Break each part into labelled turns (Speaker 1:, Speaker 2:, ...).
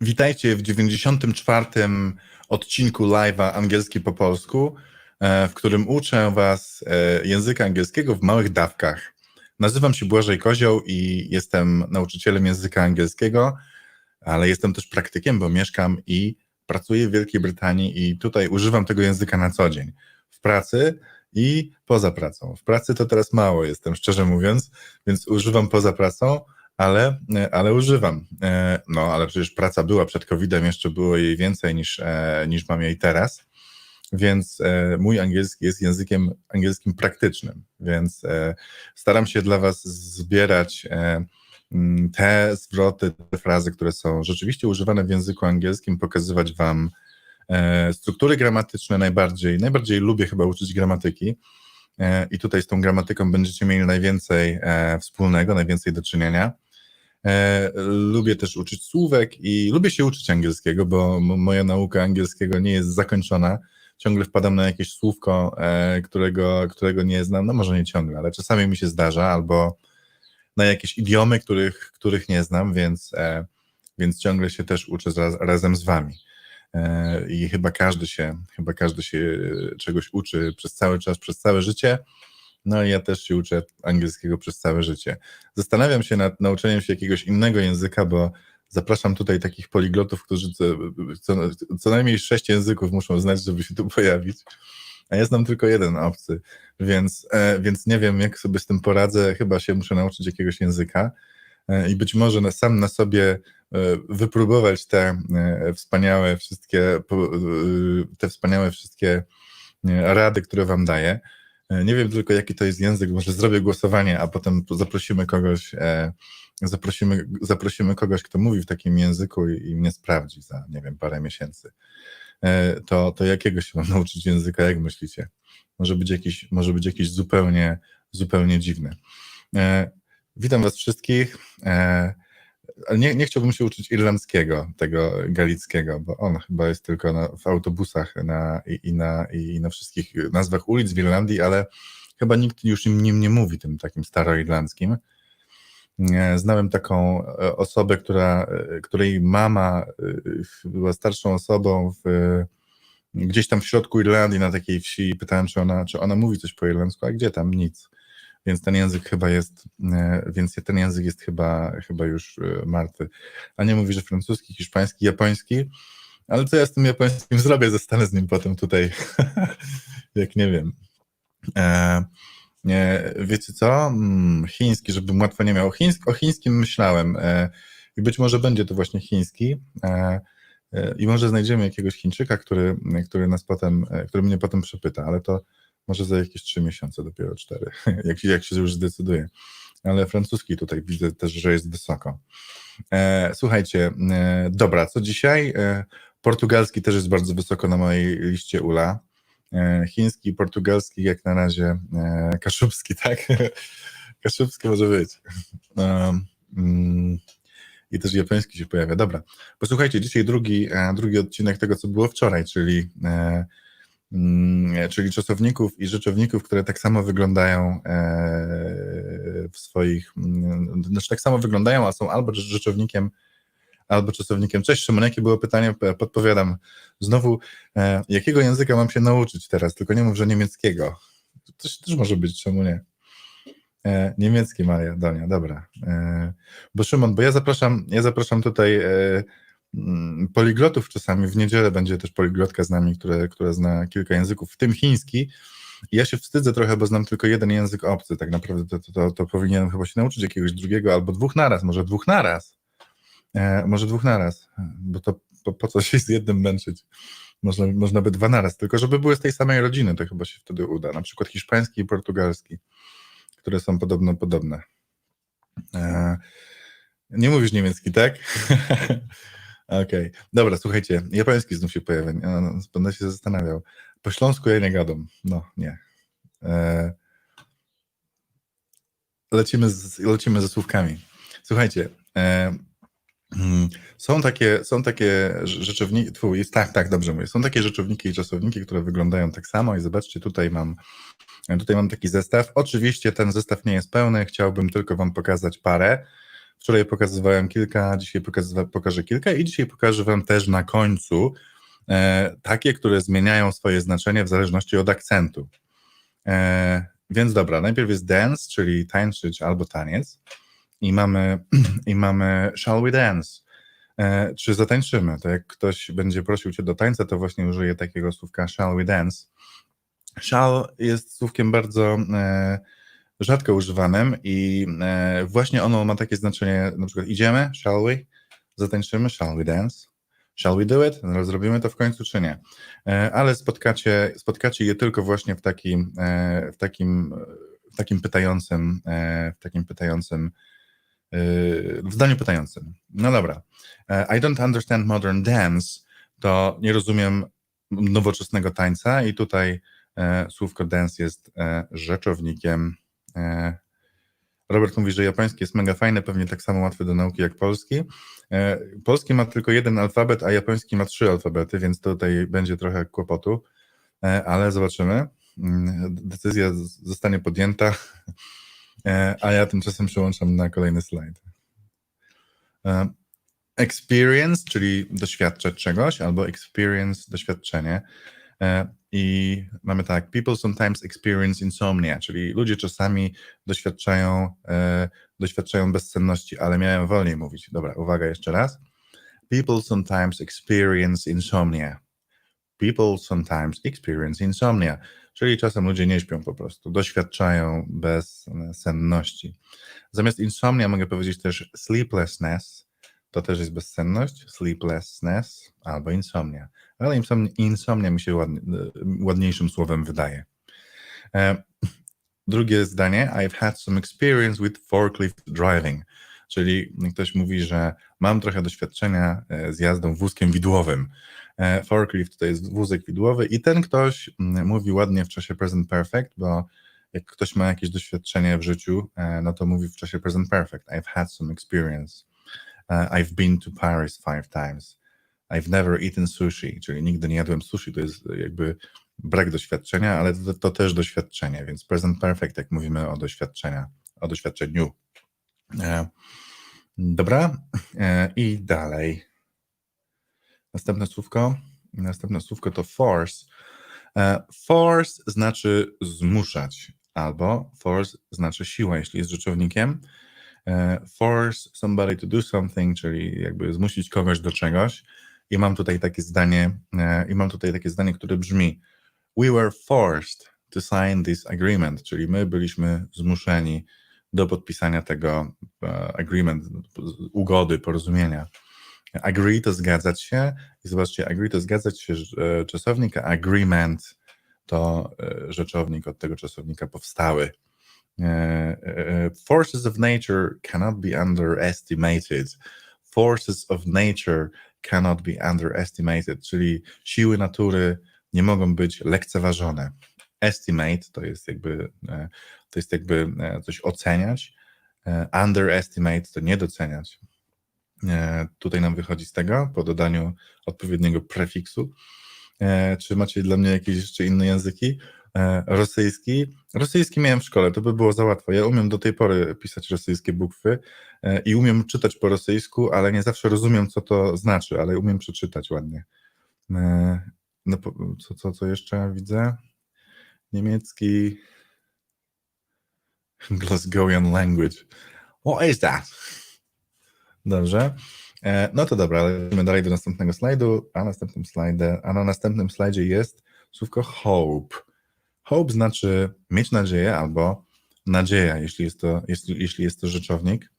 Speaker 1: Witajcie w 94. odcinku live'a Angielski po polsku, e, w którym uczę Was e, języka angielskiego w małych dawkach. Nazywam się Błażej Kozioł i jestem nauczycielem języka angielskiego, ale jestem też praktykiem, bo mieszkam i pracuję w Wielkiej Brytanii i tutaj używam tego języka na co dzień. W pracy i poza pracą. W pracy to teraz mało jestem, szczerze mówiąc, więc używam poza pracą, ale, ale używam. E, no, ale przecież praca była przed COVID-em, jeszcze było jej więcej niż, e, niż mam jej teraz. Więc e, mój angielski jest językiem angielskim praktycznym, więc staram się dla Was zbierać te zwroty, te frazy, które są rzeczywiście używane w języku angielskim, pokazywać Wam struktury gramatyczne najbardziej. Najbardziej lubię chyba uczyć gramatyki. I tutaj z tą gramatyką będziecie mieli najwięcej wspólnego, najwięcej do czynienia. E, lubię też uczyć słówek i lubię się uczyć angielskiego, bo moja nauka angielskiego nie jest zakończona. Ciągle wpadam na jakieś słówko, e, którego, którego nie znam. No może nie ciągle, ale czasami mi się zdarza, albo na jakieś idiomy, których, których nie znam, więc, e, więc ciągle się też uczę raz, razem z wami. I chyba każdy się, chyba każdy się czegoś uczy przez cały czas, przez całe życie. No i ja też się uczę angielskiego przez całe życie. Zastanawiam się nad nauczeniem się jakiegoś innego języka, bo zapraszam tutaj takich poliglotów, którzy co, co, co najmniej sześć języków muszą znać, żeby się tu pojawić. A ja znam tylko jeden obcy, więc, e, więc nie wiem, jak sobie z tym poradzę. Chyba się muszę nauczyć jakiegoś języka e, i być może na, sam na sobie e, wypróbować te wspaniałe wszystkie, te wspaniałe wszystkie rady, które wam daję. E, nie wiem tylko, jaki to jest język, może zrobię głosowanie, a potem zaprosimy kogoś, e, zaprosimy, zaprosimy kogoś, kto mówi w takim języku i, i mnie sprawdzi za, nie wiem, parę miesięcy. E, to, to jakiego się mam nauczyć języka, jak myślicie? Może być jakiś, może być jakiś zupełnie, zupełnie dziwny. Witam Was wszystkich nie, nie chciałbym się uczyć irlandzkiego, tego galickiego, bo on chyba jest tylko na, w autobusach na, i, i, na, i na wszystkich nazwach ulic w Irlandii, ale chyba nikt już nim nie mówi tym takim staroirlandzkim. Znałem taką e, osobę, która, e, której mama e, była starszą osobą w, gdzieś tam w środku Irlandii na takiej wsi i pytałem, czy ona, czy ona mówi coś po irlandzku, a gdzie tam? Nic więc ten język chyba jest, e, więc ten język jest chyba, chyba już e, martwy. A nie mówi, że francuski, hiszpański, japoński, ale co ja z tym japońskim zrobię? Zostanę z nim potem tutaj, jak nie wiem. E, nie, wiecie co? Hmm, chiński, żebym łatwo nie miał. Chińsk, o chińskim myślałem e, i być może będzie to właśnie chiński. E, e i może znajdziemy jakiegoś Chińczyka, który, który nas potem, który mnie potem przepyta, ale to może za jakieś trzy miesiące, dopiero cztery, jak, jak się już zdecyduje. Ale francuski tutaj widzę też, że jest wysoko. E, słuchajcie, e, dobra, co dzisiaj? E, portugalski też jest bardzo wysoko na mojej liście Ula. E, chiński, portugalski, jak na razie e, kaszubski, tak? kaszubski może być. E, mm, I też japoński się pojawia. Dobra, posłuchajcie, dzisiaj drugi, drugi odcinek tego, co było wczoraj, czyli czyli czasowników i rzeczowników, które tak samo wyglądają e, w swoich, mm, znaczy tak samo wyglądają, a są albo rzeczownikiem, albo czasownikiem. Cześć Szymon, jakie było pytanie? Podpowiadam. Znowu, e, jakiego języka mam się nauczyć teraz? Tylko nie mów, że niemieckiego. To też, może być, czemu nie? E, niemiecki Maria, Donia, dobra. Bo Szymon, bo ja zapraszam, ja zapraszam tutaj Mm, poliglotów czasami. W niedzielę będzie też poliglotka z nami, która, która zna kilka języków, w tym chiński. Ja się wstydzę trochę, bo znam tylko jeden język obcy. Tak naprawdę to, to, to, to powinienem chyba się nauczyć jakiegoś drugiego albo dwóch naraz, może dwóch naraz. E, może dwóch naraz, bo to po, po co się z jednym męczyć? Można, można by dwa naraz, tylko żeby były z tej samej rodziny, to chyba się wtedy uda. Na przykład hiszpański i portugalski, które są podobno podobne. E, nie mówisz niemiecki, tak? Okej, okay. dobra, słuchajcie, japoński znów się pojawia, no, będę się zastanawiał. Po śląsku ja nie gadam, no nie. E... Lecimy, z, lecimy ze słówkami. Słuchajcie, e... Hmm, są takie, są takie rzeczowniki, jest, tak, tak, dobrze mówię, są takie rzeczowniki i czasowniki, które wyglądają tak samo i zobaczcie, tutaj mam, tutaj mam taki zestaw. Oczywiście ten zestaw nie jest pełny, chciałbym tylko wam pokazać parę. Wczoraj pokazywałem kilka, dzisiaj pokażę kilka i dzisiaj pokażę Wam też na końcu e, takie, które zmieniają swoje znaczenie w zależności od akcentu. E, więc dobra, najpierw jest dance, czyli tańczyć albo taniec i mamy, i mamy shall we dance, e, czy zatańczymy. To jak ktoś będzie prosił Cię do tańca, to właśnie użyję takiego słówka shall we dance. Shall jest słówkiem bardzo e, rzadko używanym i e, właśnie ono ma takie znaczenie, na przykład idziemy, shall we, zatańczymy, shall we dance, shall we do it, no, zrobimy to w końcu czy nie, E, ale spotkacie, spotkacie je tylko właśnie w takim, e, w takim, w takim pytającym, w takim pytającym, w zdaniu pytającym. No dobra. I don't understand modern dance, to nie rozumiem nowoczesnego tańca i tutaj słówko dance jest rzeczownikiem. E, Robert mówi, że japoński jest mega fajny, pewnie tak samo łatwy do nauki jak polski. E, Polski ma tylko jeden alfabet, a japoński ma trzy alfabety, więc tutaj będzie trochę kłopotu, e, ale zobaczymy. Mm, Decyzja zostanie podjęta, a ja tymczasem przełączam na kolejny slajd. Experience, czyli doświadczać czegoś, albo experience, doświadczenie. I mamy tak, people sometimes experience insomnia, czyli ludzie czasami doświadczają, e, doświadczają bezsenności, ale miałem wolniej mówić. Dobra, uwaga jeszcze raz. People sometimes experience insomnia. People sometimes experience insomnia, czyli czasem ludzie nie śpią po prostu, doświadczają bezsenności. Zamiast insomnia mogę powiedzieć też sleeplessness, to też jest bezsenność, sleeplessness albo insomnia. Ale insomnia, insomnia mi się ładnie, ładniejszym słowem wydaje. E, Drugie zdanie, I've had some experience with forklift driving, czyli ktoś mówi, że mam trochę doświadczenia e, z jazdą wózkiem widłowym. E, Forklift to jest wózek widłowy i ten ktoś mówi ładnie w czasie present perfect, bo jak ktoś ma jakieś doświadczenie w życiu, e, no to mówi w czasie present perfect. I've had some experience. E, I've been to Paris five times. I've never eaten sushi, czyli nigdy nie jadłem sushi. To jest jakby brak doświadczenia, ale to, to też doświadczenie, więc present perfect, jak mówimy o doświadczenia, o doświadczeniu. E, dobra, e, i dalej. Następne słówko. Następne słówko to force. E, force znaczy zmuszać, albo force znaczy siła, jeśli jest rzeczownikiem. E, force somebody to do something, czyli jakby zmusić kogoś do czegoś. I mam tutaj takie zdanie, e, i mam tutaj takie zdanie, które brzmi: We were forced to sign this agreement, czyli my byliśmy zmuszeni do podpisania tego e, agreement, ugody, porozumienia. Agree to zgadzać się i zobaczcie, agree to zgadzać się e, czasownik, a agreement to rzeczownik od tego czasownika powstały. Forces of nature cannot be underestimated. Forces of nature cannot be underestimated, czyli siły natury nie mogą być lekceważone. Estimate to jest jakby, e, to jest jakby e, coś oceniać, e, underestimate to nie doceniać. Tutaj nam wychodzi z tego po dodaniu odpowiedniego prefiksu. Czy macie dla mnie jakieś jeszcze inne języki? E, Rosyjski. Rosyjski miałem w szkole, to by było za łatwo. Ja umiem do tej pory pisać rosyjskie bukwy e, i umiem czytać po rosyjsku, ale nie zawsze rozumiem, co to znaczy, ale umiem przeczytać ładnie. E, No, co, co, co jeszcze widzę? Niemiecki. Glasgowian language. What is that? Dobrze. No to dobra, lecimy dalej do następnego slajdu, a następnym slajdzie, a na następnym slajdzie jest słówko hope. Hope znaczy mieć nadzieję albo nadzieja, jeśli jest to, jeśli, jeśli jest to rzeczownik.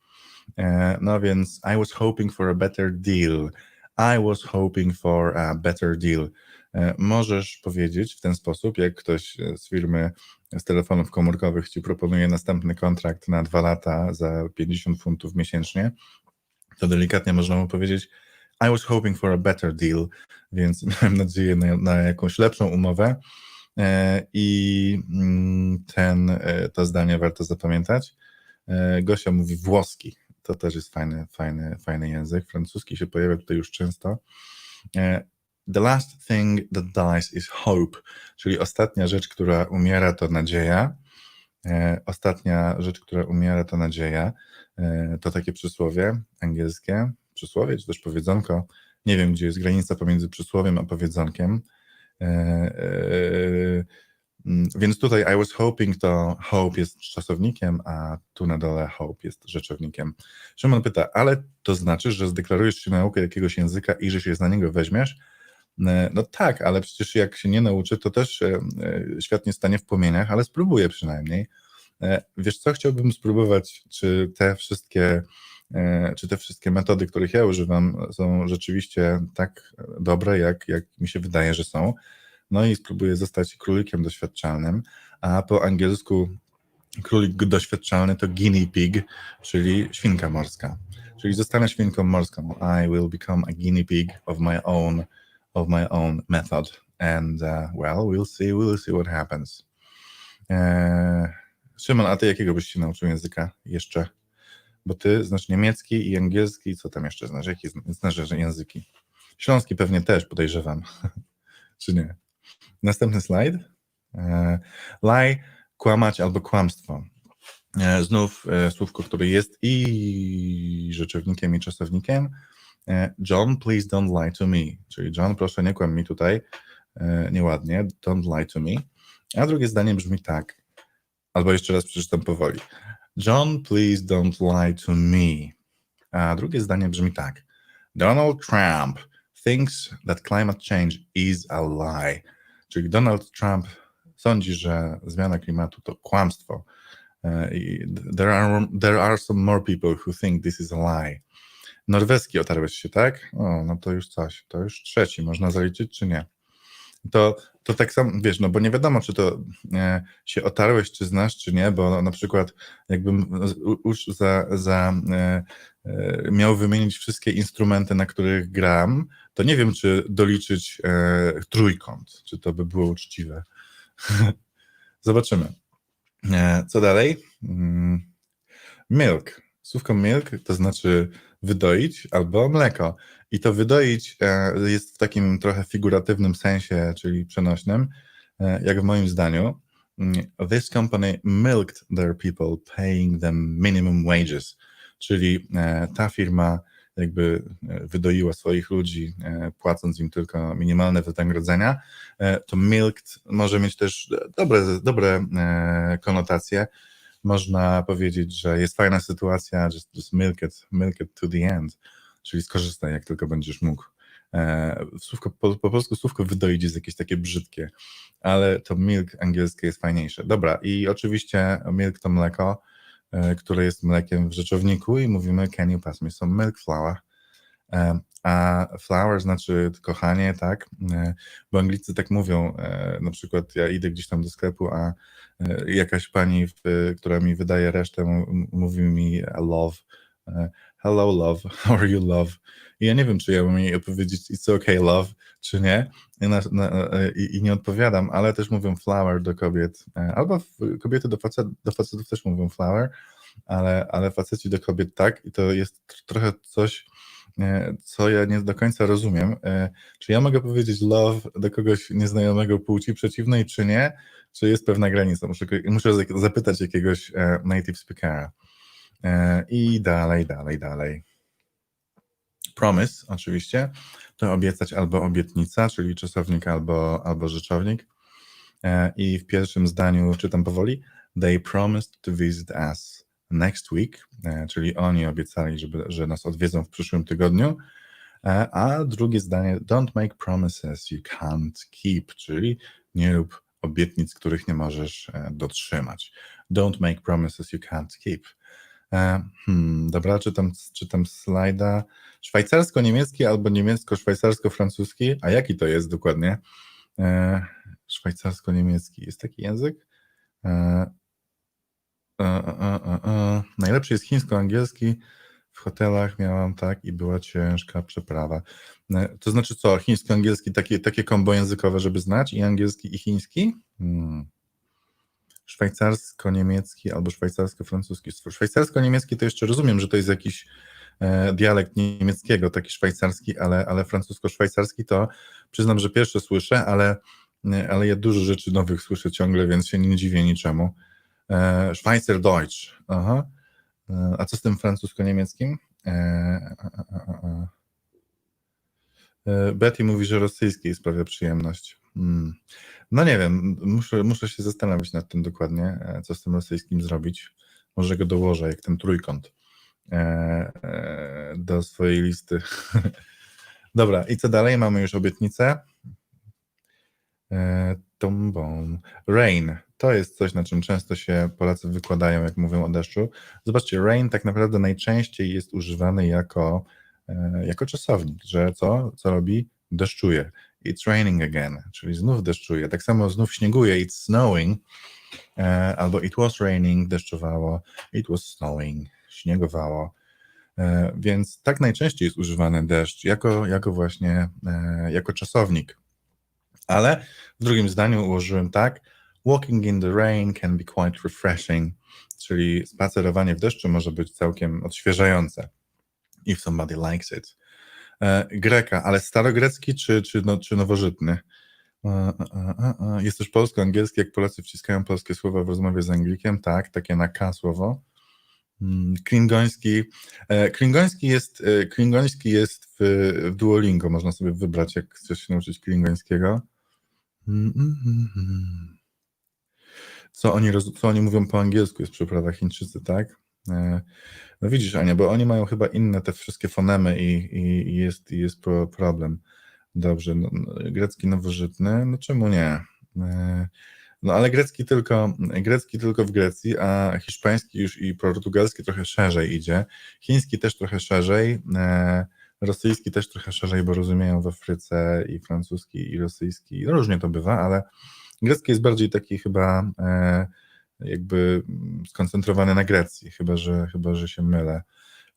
Speaker 1: E, No więc I was hoping for a better deal. I was hoping for a better deal. E, Możesz powiedzieć w ten sposób, jak ktoś z firmy z telefonów komórkowych ci proponuje następny kontrakt na dwa lata za 50 funtów miesięcznie, to delikatnie można mu powiedzieć I was hoping for a better deal, więc miałem nadzieję na, na jakąś lepszą umowę i mm, ten, e, to zdanie warto zapamiętać. E, Gosia mówi włoski, to też jest fajny, fajny, fajny język. Francuski się pojawia tutaj już często. E, The last thing that dies is hope, czyli ostatnia rzecz, która umiera, to nadzieja. E, Ostatnia rzecz, która umiera, to nadzieja. E, To takie przysłowie angielskie, przysłowie czy też powiedzonko. Nie wiem, gdzie jest granica pomiędzy przysłowiem a powiedzonkiem. E, e, mm, Więc tutaj I was hoping to hope jest czasownikiem, a tu na dole hope jest rzeczownikiem. Szymon pyta, ale to znaczy, że zdeklarujesz się na naukę jakiegoś języka i że się za niego weźmiesz? E, No tak, ale przecież jak się nie nauczy, to też świat nie stanie w płomieniach, ale spróbuję przynajmniej. Wiesz co, chciałbym spróbować, czy te wszystkie, czy te wszystkie metody, których ja używam, są rzeczywiście tak dobre, jak, jak mi się wydaje, że są. No i spróbuję zostać królikiem doświadczalnym, a po angielsku królik doświadczalny to guinea pig, czyli świnka morska. Czyli zostanę świnką morską. I will become a guinea pig of my own of my own method. And uh, well, we'll see, we'll see what happens. Eee, Szymon, a ty jakiego byś się nauczył języka jeszcze? Bo ty znasz niemiecki i angielski, co tam jeszcze znasz? Jakie zn- znasz języki? Śląski pewnie też, podejrzewam. Czy nie? Następny slajd. Eee, lie, kłamać albo kłamstwo. E, Znów e, słówko, które jest i rzeczownikiem, i czasownikiem. E, John, please don't lie to me. Czyli John, proszę nie kłam mi tutaj e, nieładnie. Don't lie to me. A drugie zdanie brzmi tak. Albo jeszcze raz przeczytam powoli. John, please don't lie to me. A drugie zdanie brzmi tak. Donald Trump thinks that climate change is a lie. Czyli Donald Trump sądzi, że zmiana klimatu to kłamstwo. E, There are, there are some more people who think this is a lie. Norweski otarłeś się, tak? O, no to już coś. To już trzeci. Można zaliczyć, czy nie? To, to tak samo, wiesz, no bo nie wiadomo, czy to e, się otarłeś, czy znasz, czy nie, bo na przykład jakbym już za, za e, e, miał wymienić wszystkie instrumenty, na których gram, to nie wiem, czy doliczyć e, trójkąt, czy to by było uczciwe. Zobaczymy. E, co dalej? Mm, Milk. Słówko milk to znaczy wydoić albo mleko. I to wydoić e, jest w takim trochę figuratywnym sensie, czyli przenośnym, e, jak w moim zdaniu. Mm, This company milked their people, paying them minimum wages. Czyli e, ta firma jakby wydoiła swoich ludzi, płacąc im tylko minimalne wynagrodzenia. To milked może mieć też dobre, dobre konotacje. Można powiedzieć, że jest fajna sytuacja, just, just milk, it, milk it to the end, czyli skorzystaj jak tylko będziesz mógł. E, Słówko, po, po polsku słówko wydoić jest jakieś takie brzydkie, ale to milk angielskie jest fajniejsze. Dobra, i oczywiście milk to mleko, e, które jest mlekiem w rzeczowniku i mówimy can you pass me some milk flour? E, A flower znaczy kochanie, tak? Bo Anglicy tak mówią, na przykład ja idę gdzieś tam do sklepu, a jakaś pani, która mi wydaje resztę, mówi mi love, hello love, how are you love? I ja nie wiem, czy ja mam jej opowiedzieć it's okay love, czy nie, i, na, na, e, i, i nie odpowiadam, ale też mówią flower do kobiet, e, albo kobiety do, facet, do facetów też mówią flower, ale, ale faceci do kobiet tak i to jest tr- trochę coś, e, co ja nie do końca rozumiem. Czy ja mogę powiedzieć love do kogoś nieznajomego płci przeciwnej, czy nie? Czy jest pewna granica? Muszę, muszę za- zapytać jakiegoś native speakera. E, I dalej, dalej, dalej. Promise, oczywiście, to obiecać albo obietnica, czyli czasownik albo, albo rzeczownik. E, I w pierwszym zdaniu czytam powoli. They promised to visit us next week, e, czyli oni obiecali, żeby, że nas odwiedzą w przyszłym tygodniu. A drugie zdanie, don't make promises you can't keep, czyli nie rób obietnic, których nie możesz dotrzymać. Don't make promises you can't keep. E, Hmm, dobra, czytam, czytam slajda. Szwajcarsko-niemiecki albo niemiecko-szwajcarsko-francuski. A jaki to jest dokładnie? E, Szwajcarsko-niemiecki. Jest taki język? E, e, e, e, e. Najlepszy jest chińsko-angielski. W hotelach miałam tak i była ciężka przeprawa. E, To znaczy co, chińsko-angielski, takie, takie kombo językowe, żeby znać i angielski i chiński? Hmm. Szwajcarsko-niemiecki albo szwajcarsko-francuski. Szwajcarsko-niemiecki to jeszcze rozumiem, że to jest jakiś e, dialekt niemieckiego, taki szwajcarski, ale, ale francusko-szwajcarski to przyznam, że pierwsze słyszę, ale, ale ja dużo rzeczy nowych słyszę ciągle, więc się nie dziwię niczemu. E, Schweizerdeutsch. Aha. E, a co z tym francusko-niemieckim? E, e, e, e, e. Betty mówi, że rosyjski sprawia przyjemność. Hmm. No nie wiem, muszę, muszę się zastanowić nad tym dokładnie, e, co z tym rosyjskim zrobić. Może go dołożę, jak ten trójkąt e, e, do swojej listy. Dobra, i co dalej? Mamy już obietnicę. E, Tombą. Rain. To jest coś, na czym często się Polacy wykładają, jak mówią o deszczu. Zobaczcie, rain tak naprawdę najczęściej jest używany jako, e, jako czasownik, że co? Co robi? Deszczuje. It's raining again, czyli znów deszczuje. Tak samo znów śnieguje, it's snowing, e, albo it was raining, deszczowało, it was snowing, śniegowało. E, Więc tak najczęściej jest używany deszcz jako, jako właśnie e, jako czasownik. Ale w drugim zdaniu ułożyłem tak: Walking in the rain can be quite refreshing, czyli spacerowanie w deszczu może być całkiem odświeżające. If somebody likes it. E, Greka, ale starogrecki czy, czy, no, czy nowożytny? E, e. Jest też polsko-angielski, jak Polacy wciskają polskie słowa w rozmowie z Anglikiem, tak, takie na K słowo. Mm, Klingoński. Klingoński jest, klingoński jest w, w Duolingo, można sobie wybrać, jak chcesz się nauczyć klingońskiego. Mm, mm. Co oni, co oni mówią po angielsku, jest przyprawa Chińczycy, tak? E, No widzisz, Ania, bo oni mają chyba inne te wszystkie fonemy i, i, jest, jest pro- problem. Dobrze, no, no, grecki nowożytny, no czemu nie? E, No ale grecki tylko, grecki tylko w Grecji, a hiszpański już i portugalski trochę szerzej idzie. Chiński też trochę szerzej, e, rosyjski też trochę szerzej, bo rozumieją w Afryce i francuski i rosyjski. Różnie to bywa, ale grecki jest bardziej taki chyba jakby mm, skoncentrowany na Grecji, chyba że, chyba, że się mylę.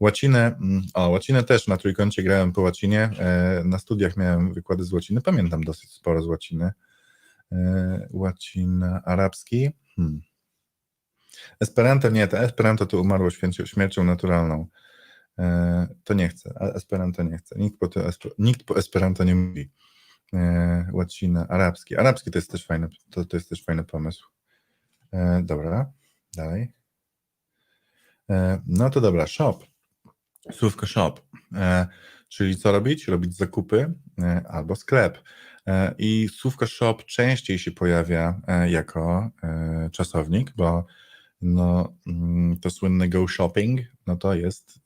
Speaker 1: Łacinę, mm, o, łacinę też na trójkącie grałem po łacinie, e, na studiach miałem wykłady z łaciny, pamiętam dosyć sporo z łaciny. E, Łacina, arabski, hmm. Esperanto nie, to Esperanto to umarło śmiercią, śmiercią naturalną. E, to nie chcę, Esperanto nie chcę. Nikt po, to, nikt po Esperanto nie mówi. Łacina, arabski. Arabski to jest też fajny, to, to jest też fajny pomysł. E, dobra, dalej. E, no to dobra, shop. Słówko shop. E, czyli co robić? Robić zakupy albo sklep. I słówko shop częściej się pojawia jako czasownik, bo no, mm, to słynne go shopping, no to jest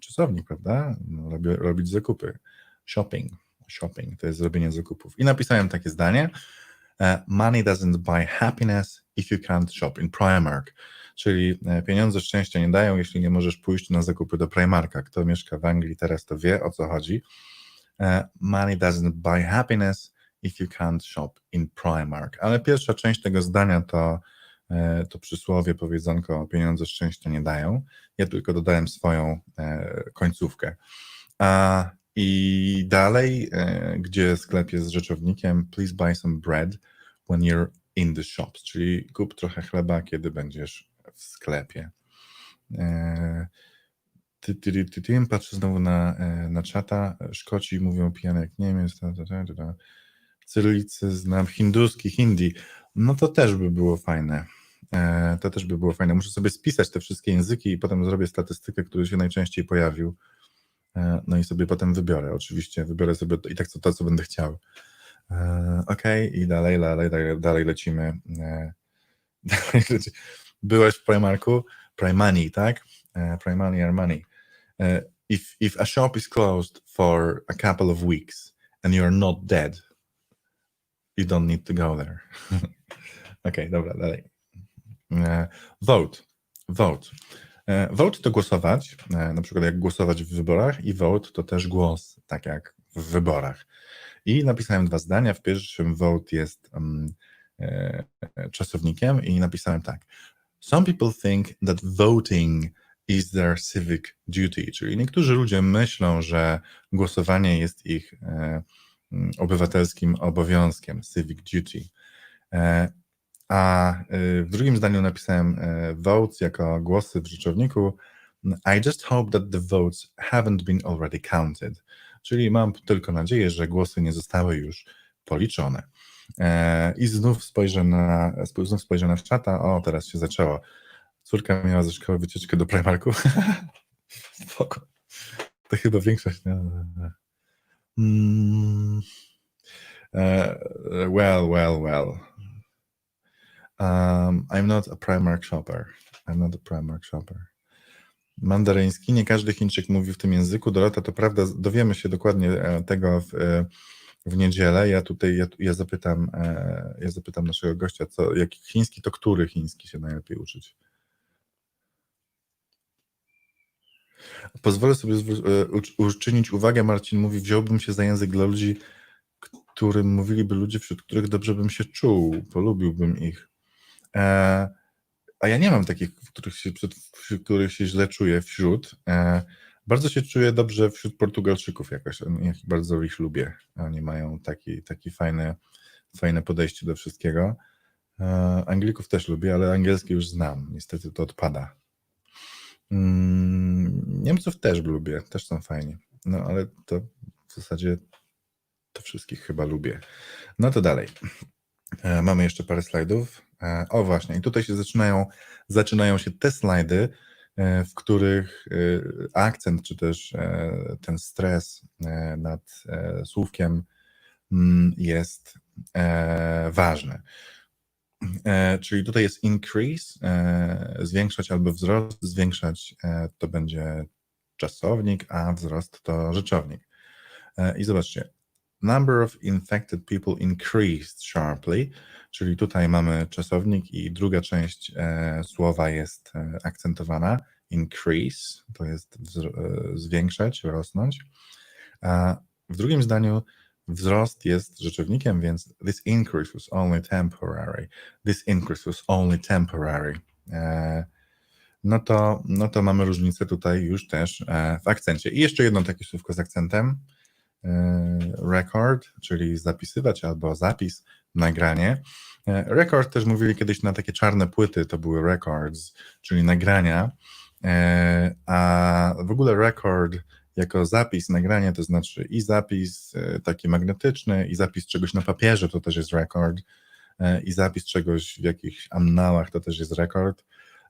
Speaker 1: czasownik, prawda? No, robi, robić zakupy. Shopping. Shopping to jest zrobienie zakupów. I napisałem takie zdanie. E, Money doesn't buy happiness if you can't shop in Primark. Czyli e, pieniądze szczęścia nie dają, jeśli nie możesz pójść na zakupy do Primarka. Kto mieszka w Anglii teraz, to wie o co chodzi. E, Money doesn't buy happiness if you can't shop in Primark. Ale pierwsza część tego zdania to, to przysłowie, powiedzonko, pieniądze szczęścia nie dają. Ja tylko dodałem swoją końcówkę. A, I dalej, e, gdzie sklep jest rzeczownikiem, please buy some bread when you're in the shops, czyli kup trochę chleba, kiedy będziesz w sklepie. E, ty, ty, ty, ty, patrzę znowu na, e, na czata. Szkoci mówią pijany jak Niemiec. Ta. Cyrylicy znam, hinduski, hindi. No to też by było fajne. To też by było fajne. Muszę sobie spisać te wszystkie języki i potem zrobię statystykę, który się najczęściej pojawił. E, no i sobie potem wybiorę. Oczywiście wybiorę sobie i tak to, to co będę chciał. E, Okej, i dalej, dalej, dalej, dalej lecimy. E, dalej leci. Byłeś w Primarku? Primani, tak? Primani Armani. E, if, if a shop is closed for a couple of weeks and you're not dead, you don't need to go there. Okej, dobra, dalej. Vote. Vote. E, Vote to głosować, e, na przykład jak głosować w wyborach i vote to też głos, tak jak w wyborach. I napisałem dwa zdania. W pierwszym vote jest um, e, czasownikiem i napisałem tak. Some people think that voting is their civic duty, czyli niektórzy ludzie myślą, że głosowanie jest ich e, mm, obywatelskim obowiązkiem, civic duty. E, a e, w drugim zdaniu napisałem e, votes jako głosy w rzeczowniku. I just hope that the votes haven't been already counted. Czyli mam tylko nadzieję, że głosy nie zostały już policzone. E, I znów spojrzę na, znów spojrzę na czata. O, teraz się zaczęło. Córka miała ze szkoły wycieczkę do Primarku. Spoko. To chyba większość. Mm. E, well, well, well. Um, I'm not a Primark shopper. I'm not a Primark shopper. Mandaryński. Nie każdy Chińczyk mówi w tym języku. Dorota, to prawda, dowiemy się dokładnie e, tego w, e, w niedzielę. Ja tutaj ja, ja zapytam, e, ja zapytam naszego gościa, co, jaki chiński, to który chiński się najlepiej uczyć. Pozwolę sobie uczynić uwagę, Marcin mówi, wziąłbym się za język dla ludzi, którym mówiliby ludzie, wśród których dobrze bym się czuł, polubiłbym ich. E, a ja nie mam takich, w których się, wśród których się źle czuję wśród. E, bardzo się czuję dobrze wśród Portugalczyków jakoś, ja bardzo ich lubię. Oni mają taki, taki fajny, fajne podejście do wszystkiego. E, Anglików też lubię, ale angielski już znam, niestety to odpada. Mm, Niemców też lubię, też są fajni. No ale to w zasadzie to wszystkich chyba lubię. No to dalej. E, Mamy jeszcze parę slajdów. E, O właśnie, i tutaj się zaczynają, zaczynają się te slajdy, e, w których akcent, czy też ten stres nad słówkiem mm, jest ważny. Czyli tutaj jest increase, zwiększać albo wzrost, zwiększać to będzie czasownik, a wzrost to rzeczownik. I zobaczcie, number of infected people increased sharply, czyli tutaj mamy czasownik i druga część e, słowa jest e, akcentowana. Increase to jest wzro- e, zwiększać, rosnąć. A w drugim zdaniu wzrost jest rzeczownikiem, więc this increase was only temporary. This increase was only temporary. E, no to, no to mamy różnicę tutaj już też e, w akcencie. I jeszcze jedno takie słówko z akcentem. E, Record, czyli zapisywać albo zapis, nagranie. E, Record też mówili kiedyś na takie czarne płyty, to były records, czyli nagrania. E, A w ogóle record jako zapis, nagranie to znaczy i zapis taki magnetyczny, i zapis czegoś na papierze to też jest record, i zapis czegoś w jakichś annałach to też jest rekord.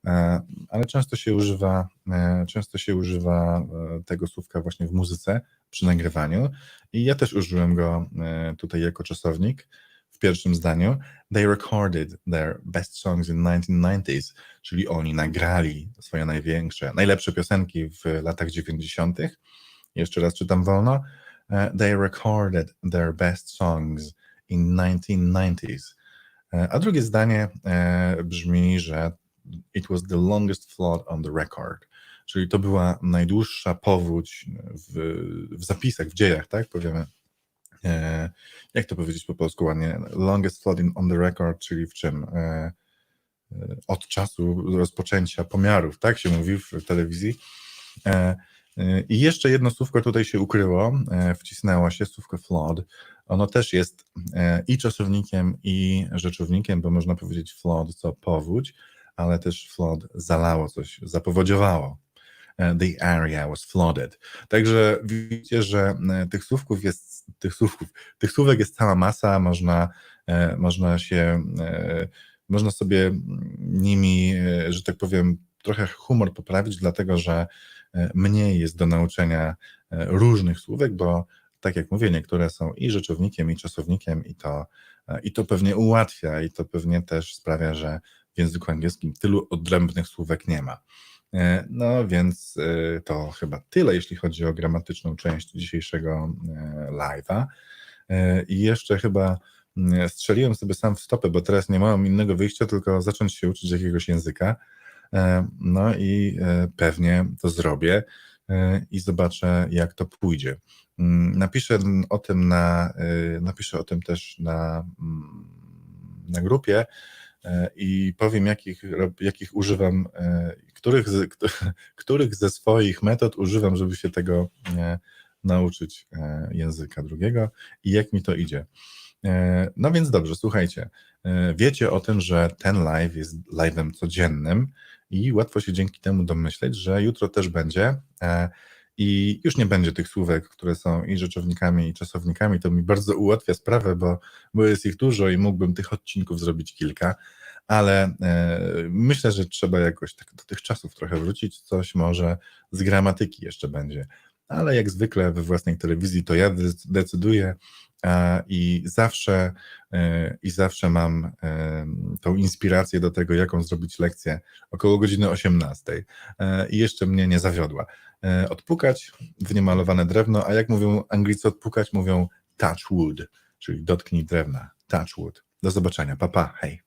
Speaker 1: E, ale często się używa, e, często się używa e, tego słówka właśnie w muzyce przy nagrywaniu i ja też użyłem go tutaj jako czasownik w pierwszym zdaniu. They recorded their best songs in 1990s, czyli oni nagrali swoje największe, najlepsze piosenki w latach 90. Jeszcze raz czytam wolno. They recorded their best songs in 1990s. E, A drugie zdanie brzmi, że it was the longest flood on the record, czyli to była najdłuższa powódź w, w zapisach, w dziejach, tak powiemy. E, jak to powiedzieć po polsku ładnie? Longest flood in, on the record, czyli w czym? E, e, od czasu rozpoczęcia pomiarów, tak się mówi w telewizji. E, e, I jeszcze jedno słówko tutaj się ukryło, e, wcisnęło się, słówko flood. Ono też jest i czasownikiem, i rzeczownikiem, bo można powiedzieć flood, co powódź, ale też flood zalało coś, zapowodziowało. E, The area was flooded. Także widzicie, że e, tych słówków jest, tych słówków, tych słówek jest cała masa, można, e, można się, można sobie nimi, że tak powiem, trochę humor poprawić, dlatego że mniej jest do nauczenia różnych słówek, bo tak jak mówię, niektóre są i rzeczownikiem, i czasownikiem, i to, i to pewnie ułatwia, i to pewnie też sprawia, że w języku angielskim tylu odrębnych słówek nie ma. E, No więc e, to chyba tyle, jeśli chodzi o gramatyczną część dzisiejszego e, live'a. I jeszcze chyba mm, strzeliłem sobie sam w stopę, bo teraz nie mam innego wyjścia, tylko zacząć się uczyć jakiegoś języka. No i pewnie to zrobię i zobaczę, jak to pójdzie. Mm, Napiszę o tym na, napiszę o tym też na, mm, na grupie i powiem, jakich, jakich używam, e, których, których ze swoich metod używam, żeby się tego e, nauczyć e, języka drugiego i jak mi to idzie. E, No więc dobrze, słuchajcie. e, Wiecie o tym, że ten live jest live'em codziennym i łatwo się dzięki temu domyśleć, że jutro też będzie. I już nie będzie tych słówek, które są i rzeczownikami, i czasownikami. To mi bardzo ułatwia sprawę, bo, bo jest ich dużo i mógłbym tych odcinków zrobić kilka, ale e, myślę, że trzeba jakoś tak do tych czasów trochę wrócić. Coś może z gramatyki jeszcze będzie. Ale jak zwykle we własnej telewizji to ja dec- decyduję i zawsze, e, i zawsze mam e, tą inspirację do tego, jaką zrobić lekcję około godziny 18 e, i jeszcze mnie nie zawiodła. E, Odpukać w niemalowane drewno, a jak mówią Anglicy odpukać, mówią touch wood, czyli dotknij drewna, touch wood. Do zobaczenia, papa, pa, hej.